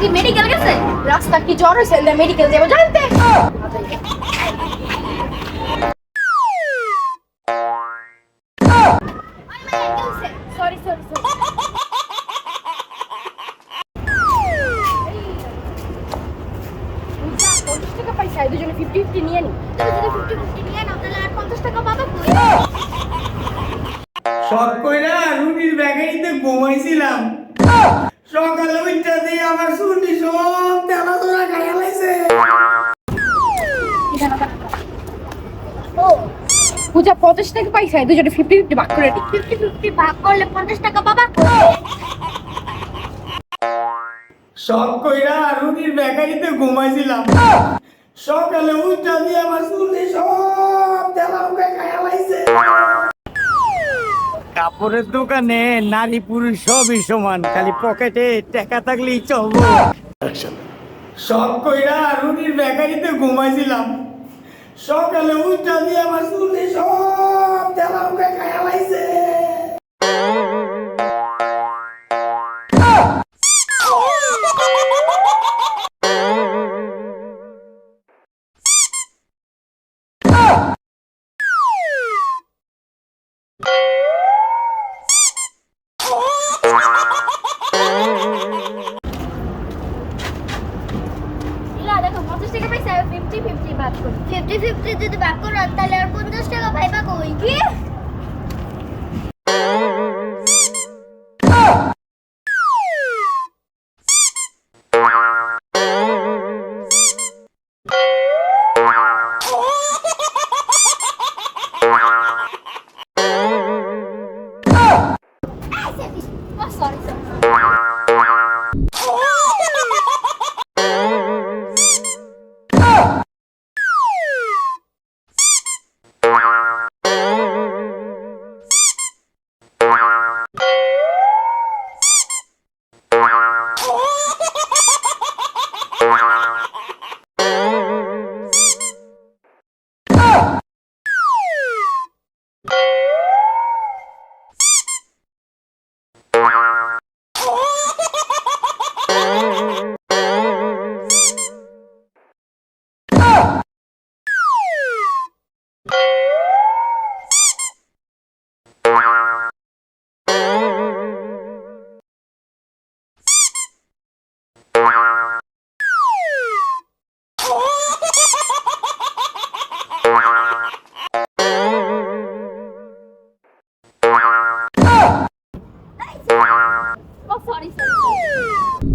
কি? মেডিকেল গেছে? রাস্তা কি জ্বর হয়েছে মেডিকেল যাব জানতে। দুজনে ফিফটি ফিফটি নিয়ে নি। ফিফটি ফিফটি নিয়ে নাও তাহলে আর পঞ্চাশ টাকা পাবে শখ কইরা রুটির ব্যাগেরিতে ঘুমাইছিলাম। সকালে উঠতে দিয়ে আমার শুনি সব তেলা খাইয়া লাইছে ও পূজা পঞ্চাশ টাকা পাইছে দুজনে ফিফটি ফিফটি ভাগ করে দিই। ফিফটি ফিফটি ভাগ করলে পঞ্চাশ টাকা পাবা। শখ কইরা রুটির ব্যাগেরিতে ঘুমাইছিলাম। সকালে উঠতে দিয়ে আমার শুনি সব তেলা মুখে খাইয়া লাইছে কাপড়ের দোকানে নারী পুরুষ সবই সমান খালি পকেটে টাকা থাকলেই চলবো। শখ কইরা রুটির বেকারিতে ঘুমাইছিলাম। সকালে উঠা দিয়ে আমার শুনে সব তেলা মুখে খায়া লাইছে ইলা পঞ্চাশ টাকা পাইছে ফিফটি ফিফটি ভাগ করি। ফিফটি ফিফটি যদি ভাগ করো, তাহলে আর পঞ্চাশ টাকা পাইবা কই? কি? Oh! Oh, sorry, sorry.